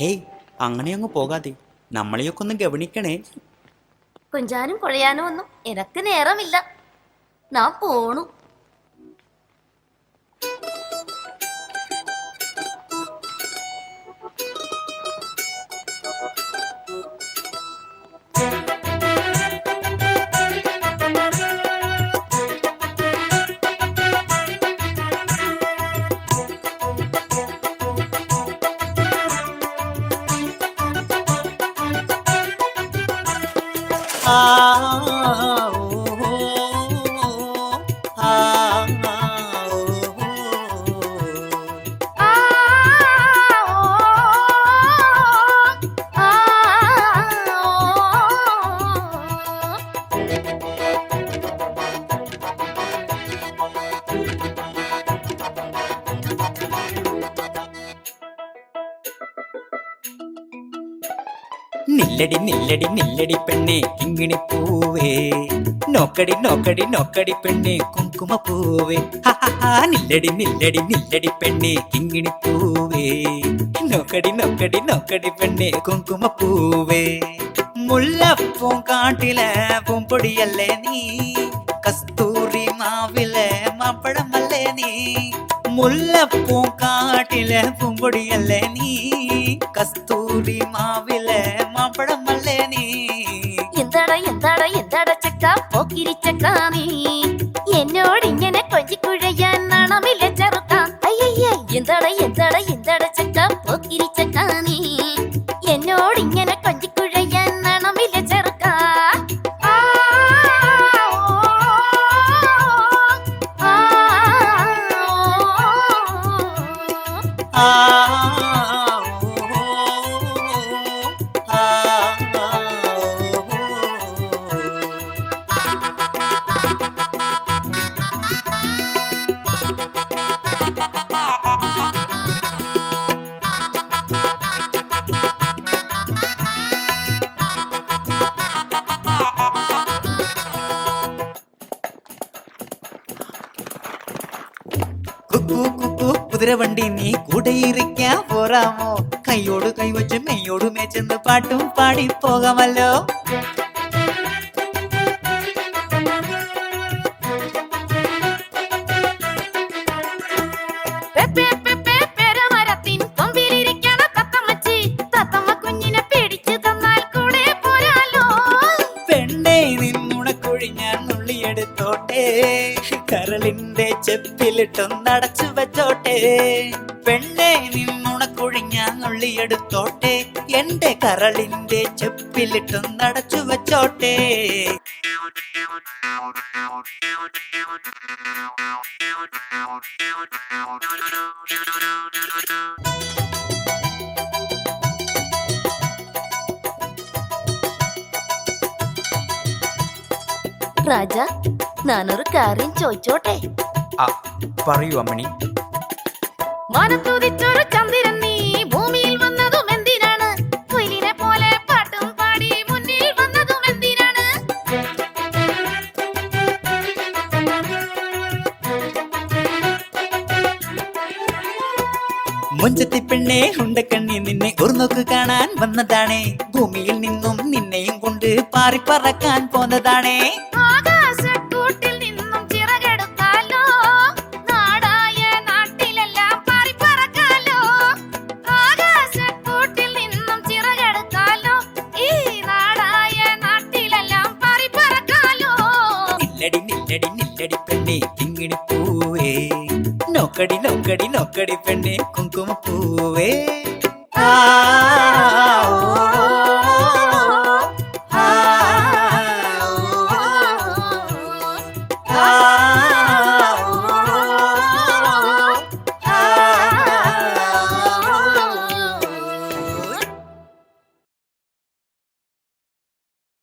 Hey അങ്ങനെ അങ്ങ് പോകാതെ. നമ്മളെയൊക്കെ ഒന്ന് ഗവനിക്കണേ. കൊഞ്ചാനും കുഴയാനും ഒന്നും എനക്ക് നേരമില്ല. നാം പോണു. দাও നില്ലടി നില്ലടി നില്ലടി പെണ്ണെ കിങ്ങിണി പൂവേ നോക്കടി നോക്കടി നോക്കടി പെണ്ണെ കുങ്കുമ പൂവേ ഹ, ഹ, ഹ. നില്ലടി നില്ലടി നില്ലടി പെണ്ണെ കിങ്ങിണി പൂവേ നോക്കടി നോക്കടി നോക്കടി പെണ്ണെ കുങ്കുമ പൂവേ മുല്ലപ്പൂ കാട്ടിലെ പൂമ്പൊടിയല്ലേ നീ കസ്തൂരി മാവിലെ മാപ്പഴമല്ലേ നീ മുല്ലപ്പൂ കാട്ടിലെ പൂമ്പൊടിയല്ലേ നീ കസ്തൂരി മാവിലെ എന്നോട് ഇങ്ങനെ കൊഞ്ചിക്കുഴയാൻ നാണമില്ല ചെറുക്ക ആ, കുതിരവണ്ടി നീ കൂടെ കൂടെയിരിക്കാൻ പോരാമോ? കൈയോട് കൈവച്ച് മെയ്യോട് മേച്ചെന്ന് പാട്ടും പാടി പോകാമല്ലോ. നുള്ളിയെടുത്തോട്ടെ കരളിന്റെ ചെപ്പിലിട്ടൊന്നടച്ചു വെച്ചോട്ടെ. പെണ്ണെ നിന്നുണക്കൊഴിഞ്ഞാൻ നുള്ളിയെടുത്തോട്ടെ എന്റെ കരളിന്റെ ചെപ്പിലിട്ടൊന്നടച്ചു വെച്ചോട്ടെ. രാജ ഞാനൊരു കാര്യം ചോദിച്ചോട്ടെ പറയൂ അമ്മണി. മനത്തുതിച്ചൊരു ചന്ദ്രൻ നീ ഭൂമിയിൽ വന്നതും എന്തിനാണ്? കുയിലിനെ പോലെ പാട്ടും പാടി മുന്നിൽ വന്നതും എന്തിനാണ്? മുഞ്ചത്തി പെണ്ണെ ഉണ്ടക്കണ്ണി നിന്നെ ഒരു നോക്ക് കാണാൻ വന്നതാണേ. ഭൂമിയിൽ നിന്നും നിന്നെയും കൊണ്ട് പാറിപ്പറക്കാൻ പോന്നതാണേ. നില്ലടി നില്ലടി പെണ്ണെ കിങ്ങിണി പൂവേ. നോക്കടി നോക്കടി നോക്കടി പെണ്ണെ കുങ്കുമ പൂവേ ആ,